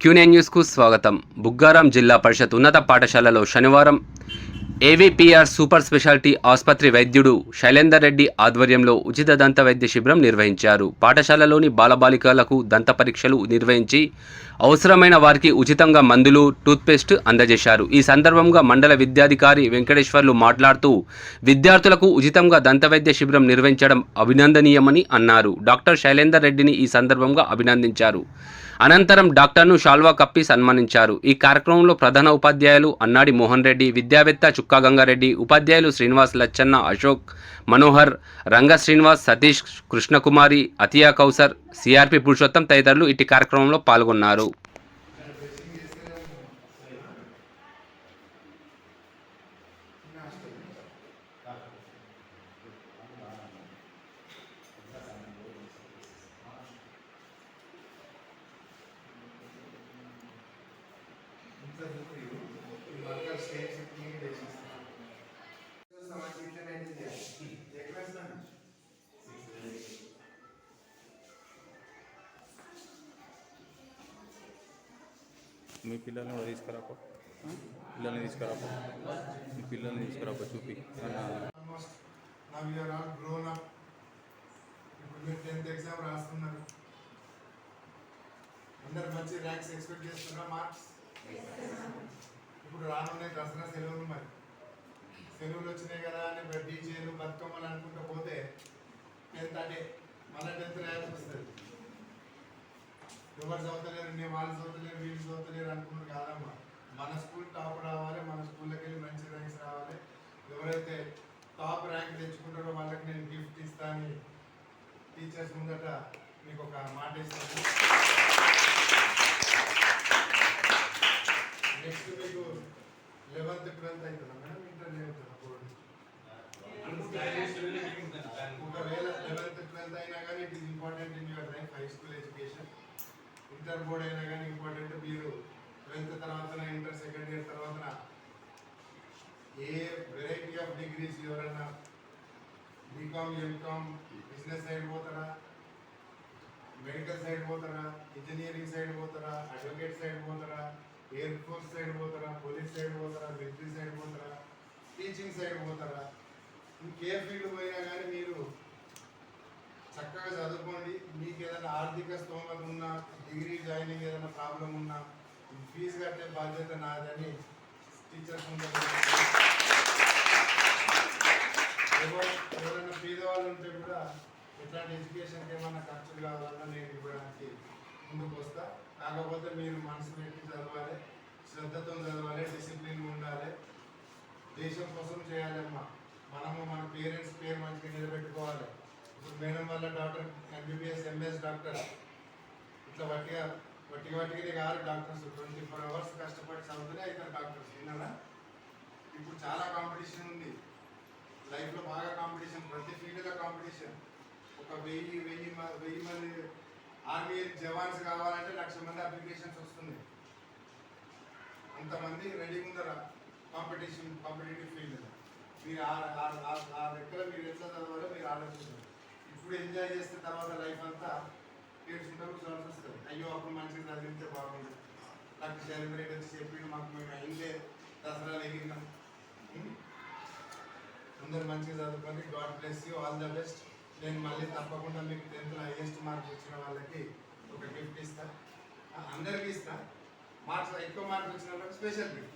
క్యూనే న్యూస్కు స్వాగతం. బుగ్గారాం జిల్లా పరిషత్ ఉన్నత పాఠశాలలో శనివారం ఏవీపీఆర్ సూపర్ స్పెషాలిటీ ఆసుపత్రి వైద్యుడు శైలేందర్ రెడ్డి ఆధ్వర్యంలో ఉచిత దంత వైద్య శిబిరం నిర్వహించారు. పాఠశాలలోని బాలబాలికలకు దంత పరీక్షలు నిర్వహించి అవసరమైన వారికి ఉచితంగా మందులు టూత్పేస్ట్ అందజేశారు. ఈ సందర్భంగా మండల విద్యాధికారి వెంకటేశ్వర్లు మాట్లాడుతూ విద్యార్థులకు ఉచితంగా దంత వైద్య శిబిరం నిర్వహించడం అభినందనీయమని అన్నారు. డాక్టర్ శైలేందర్ రెడ్డిని ఈ సందర్భంగా అభినందించారు. అనంతరం డాక్టర్ను షాల్వా కప్పి సన్మానించారు. ఈ కార్యక్రమంలో ప్రధాన ఉపాధ్యాయులు అన్నాడి మోహన్ రెడ్డి విద్యావేత్త చుక్కా గంగారెడ్డి ఉపాధ్యాయులు శ్రీనివాస్ లచ్చన్న అశోక్ మనోహర్ రంగ శ్రీనివాస్ సతీష్ కృష్ణకుమారి అతియా కౌసర్ సిఆర్పి పురుషోత్తం తదితరులు ఇట్టి కార్యక్రమంలో పాల్గొన్నారు. మీ పిల్లల్ని కూడా తీసుకురాపో. పిల్లల్ని తీసుకురాపో. మీ పిల్లల్ని తీసుకురాపో చూపి. ఇప్పుడు మీరు టెన్త్ ఎగ్జామ్ రాస్తున్నారు. అందరు మంచి ర్యాంక్స్ ఎక్స్పెక్ట్ చేస్తున్నారా మార్క్స్ ఇప్పుడు రానున్నాయి దసరా సెలవులు మరి. సెలవులు వచ్చినాయి కదా అని డీజేలు బతుకమ్మలు అనుకుంటూ పోతే టెన్త్ అంటే మళ్ళీ టెన్త్ ర్యాంక్ వస్తుంది. ఎవరు చదువుతలేరు నేను వాళ్ళు చదువుతలేరు వీళ్ళు చదువుతలేరు అనుకున్నారు కాదమ్మా. మన స్కూల్ టాప్ రావాలి మన స్కూల్లోకి వెళ్ళి మంచి ర్యాంక్స్ రావాలి. ఎవరైతే టాప్ ర్యాంక్ తెచ్చుకుంటారో వాళ్ళకి నేను గిఫ్ట్ ఇస్తాను టీచర్స్ ముందట మీకు ఒక మాట ఇస్తాను. నెక్స్ట్ మీకు లెవెన్త్ ట్వెల్త్ అవుతుందా? మేడం ఇంటర్ అవుతుందా బోర్డు ఒకవేళ లెవెన్త్ ట్వెల్త్ అయినా కానీ it is important in your life high school education inter board అయినా కానీ ఇంపార్టెంట్ మీరు ట్వెల్త్ తర్వాత ఇంటర్ సెకండ్ ఇయర్ తర్వాత ఏ వెరైటీ ఆఫ్ డిగ్రీస్ ఎవరన్నా బీకామ్ ఎంకామ్ బిజినెస్ సైడ్ పోతారా? మెడికల్ సైడ్ పోతారా? ఇంజనీరింగ్ సైడ్ పోతారా? అడ్వకేట్ సైడ్ పోతారా? ఎయిర్ ఫోర్స్ సైడ్ పోతారా? పోలీస్ సైడ్ పోతారా? మిలిటరీ సైడ్ పోతారా? టీచింగ్ సైడ్ పోతారా? ఇంకే ఫీల్డ్ పోయినా కానీ మీరు చక్కగా చదువుకోండి మీకు ఏదైనా ఆర్థిక స్తోమత ఉన్నా డిగ్రీ జాయినింగ్ ఏదైనా ప్రాబ్లం ఉన్నా ఫీజు కట్టే బాధ్యత నాదని టీచర్స్ ఎవరు ఎవరైనా పేదవాళ్ళు ఉంటే కూడా ఎట్లాంటి ఎడ్యుకేషన్కి ఏమైనా ఖర్చులు కావాలన్నా నేను ఇవ్వడానికి ముందుకు వస్తా. కాకపోతే మీరు మనసు పెట్టి చదవాలి శ్రద్ధతో చదవాలి డిసిప్లిన్ ఉండాలి. దేశం కోసం చేయాలమ్మా. మనము మన పేరెంట్స్ పేరు మంచిగా నిలబెట్టుకోవాలి. ఇప్పుడు మేడం వల్ల డాక్టర్ ఎంబీబీఎస్ ఎంఎస్ డాక్టర్ ఇట్లా వట్టిగా వట్టి వట్టిగానే కాదు డాక్టర్స్ ట్వంటీ ఫోర్ అవర్స్ కష్టపడి చదువుతూనే అవుతారు డాక్టర్స్ విన్నారా? ఇప్పుడు చాలా కాంపిటీషన్ ఉంది. లైఫ్లో బాగా కాంపిటీషన్ ప్రతి ఫీల్డ్లో కాంపిటీషన్ ఒక వెయ్యి వెయ్యి మ- వెయ్యి మంది ఆర్మీ జవాన్స్ కావాలంటే లక్ష మంది అప్లికేషన్స్ వస్తుంది అంతమంది రెడీ ఉందరా కాంపిటీషన్ కాంపిటేటివ్ ఫీల్డ్ మీరు ఆ ఆ- లెక్కలో మీరు ఎట్లా చదవాలో మీరు ఆలోచించారు ఇప్పుడు ఎంజాయ్ చేస్తే తర్వాత ఏడ్చుకుంటూ కూర్చోవాల్సి వస్తుంది అయ్యో అప్పుడు మంచిగా చదివితే బాగుంది నాకు సెలబ్రేట్ వచ్చి చెప్పిండు మాకు మేము అయిందే దసరాలు ఎగిరినాం? అందరు మంచిగా చదువుకోండి. God bless you. All the best. నేను మళ్ళీ తప్పకుండా మీకు టెన్త్లో హైయెస్ట్ మార్క్స్ వచ్చిన వాళ్ళకి ఒక గిఫ్ట్ ఇస్తా. అందరికీ ఇస్తా. మార్క్స్ ఎక్కువ మార్క్స్ వచ్చిన వాళ్ళకి స్పెషల్ గిఫ్ట్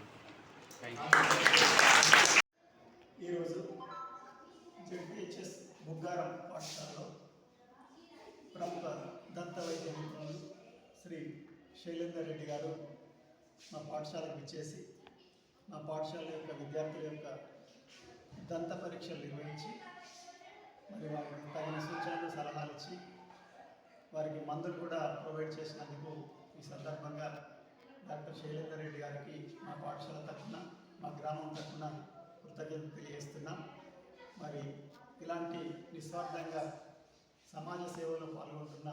ఈరోజు జెడ్పిహెచ్ఎస్ బుగ్గారం పాఠశాలలో ప్రముఖ దంత వైద్య నిపుణులు శ్రీ శైలేందర్ రెడ్డి గారు మా పాఠశాలకు ఇచ్చేసి మా పాఠశాల యొక్క విద్యార్థుల యొక్క దంత పరీక్షలు నిర్వహించి మరి వారికి తగిన సూచనలు సలహాలు ఇచ్చి వారికి మందులు కూడా ప్రొవైడ్ చేసినందుకు ఈ సందర్భంగా డాక్టర్ శైలేందర్ రెడ్డి గారికి మా పాఠశాల తరఫున మా గ్రామం తరఫున కృతజ్ఞతలు తెలియజేస్తున్నాం. మరి ఇలాంటి నిస్వార్థంగా సమాజ సేవలో పాల్గొంటున్న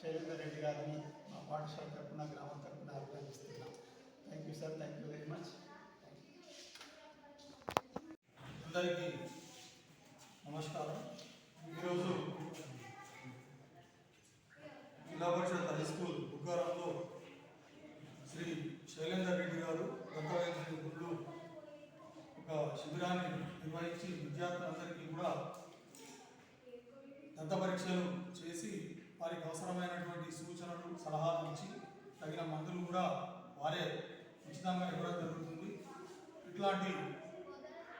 శైలేందర్ రెడ్డి గారిని పాఠశాల తరఫున గ్రామం తరఫున అభినందిస్తున్నాం. Thank you sir thank you very much అందరికీ నమస్కారం. ఈరోజు జిల్లా పరిషత్ హై స్కూల్ బుగ్గారంలో శ్రీ శైలేందర్ రెడ్డి గారు దత్తవైద్యులు గుళ్ళు ఒక శిబిరాన్ని నిర్వహించి విద్యార్థులందరికీ కూడా దంత పరీక్షలు చేసి వారికి అవసరమైనటువంటి సూచన కూడా వారే ఉచితంగా ఇవ్వడం జరుగుతుంది. ఇట్లాంటి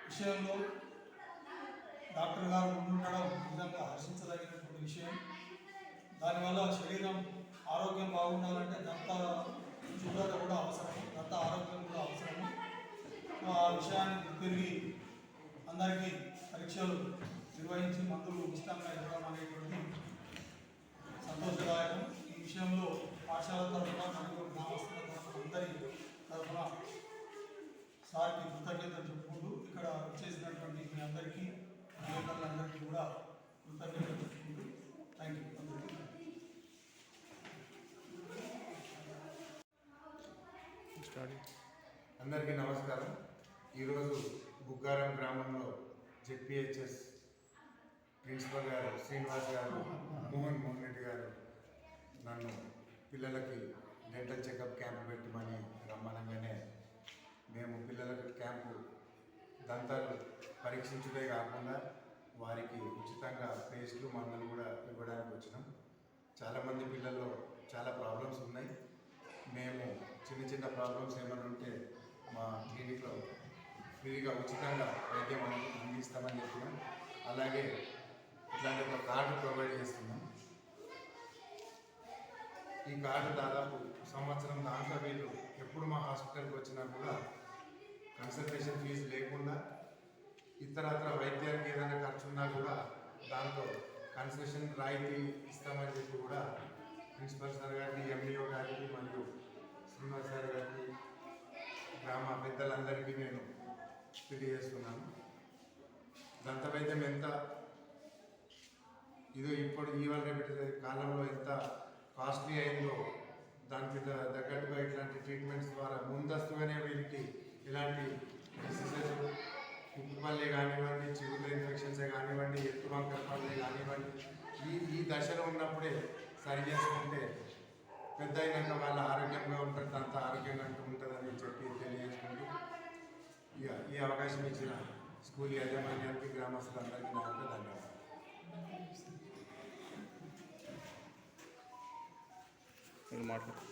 విషయంలో డాక్టర్ గారు ముందుండడం నిజంగా హర్షించదగినటువంటి విషయం. దానివల్ల శరీరం ఆరోగ్యం బాగుండాలంటే దంత శుభ్రత కూడా అవసరం దంత ఆరోగ్యం కూడా అవసరం ఆ విషయాన్ని గుర్తిరిగి అందరికీ పరీక్షలు నిర్వహించి మందులు ఉచితంగా ఇవ్వడం అనేటువంటి సంతోషదాయకం ఈ విషయంలో పాఠశాల తరఫున మరియు గ్రామస్తుల తరఫున అందరి తరఫున సార్కి కృతజ్ఞతలు చెప్పుకుంటూ ఇక్కడ వచ్చేసినటువంటి మీ అందరికీ విలేకరులందరికీ కూడా కృతజ్ఞతలు థ్యాంక్ యూ అందరికీ నమస్కారం. ఈరోజు బుగ్గారం గ్రామంలో జెడ్పిహెచ్ఎస్ ప్రిన్సిపల్ గారు శ్రీనివాస్ గారు మోహన్ మోహన్ రెడ్డి గారు నన్ను పిల్లలకి డెంటల్ చెకప్ క్యాంప్ పెట్టమని రమ్మనగానే మేము పిల్లలకి క్యాంపు దంతాలు పరీక్షించుడే కాకుండా వారికి ఉచితంగా పేస్ట్లు మందులు కూడా ఇవ్వడానికి వచ్చినాం. చాలామంది పిల్లల్లో చాలా ప్రాబ్లమ్స్ ఉన్నాయి. మేము చిన్న చిన్న ప్రాబ్లమ్స్ ఏమైనా ఉంటే మా క్లినిక్లో ఫ్రీగా ఉచితంగా వైద్యం అందిస్తామని చెప్పినాం. అలాగే ఇట్లాంటి ఒక కార్డు ప్రొవైడ్ చేస్తున్నాం. ఈ కార్డు దాదాపు సంవత్సరం దాంట్లో వీళ్ళు ఎప్పుడు మా హాస్పిటల్కి వచ్చినా కూడా కన్సల్టేషన్ ఫీజు లేకుండా ఇతరత్ర వైద్యానికి ఏదైనా ఖర్చు ఉన్నా కూడా దాంతో కన్సెషన్ రాయితీ ఇస్తామని చెప్పి కూడా ప్రిన్సిపల్ సార్ గారికి ఎంఈఓ గారికి మరియు శ్రీనివాస్ సార్ గారికి గ్రామ పెద్దలందరికీ నేను తెలియజేస్తున్నాను. దంత వైద్యం ఎంత? ఇది ఇప్పుడు ఇవాళ రేపటి కాలంలో ఎంత కాస్ట్లీ అయిందో దానికి తగ్గట్టుగా ఇట్లాంటి ట్రీట్మెంట్స్ ద్వారా ముందస్తుగానే వీరికి ఇలాంటి డిసీజెస్ కుంకుమల్లే కానివ్వండి చిగుళ్ళ ఇన్ఫెక్షన్సే కానివ్వండి ఎత్తు వంకర పల్లె కానివ్వండి ఈ ఈ దశలో ఉన్నప్పుడే సరి చేసుకుంటే పెద్ద అయినాక వాళ్ళ ఆరోగ్యంగా ఉంటుంది అంత ఆరోగ్యంగా ఉంటుందని చెప్పి తెలియజేసుకుంటూ ఇక ఈ అవకాశం ఇచ్చిన స్కూల్ యాజమాన్యానికి గ్రామస్తులందరికీ నా యొక్క ధన్యవాదాలు. మీరు మాట్లాడు.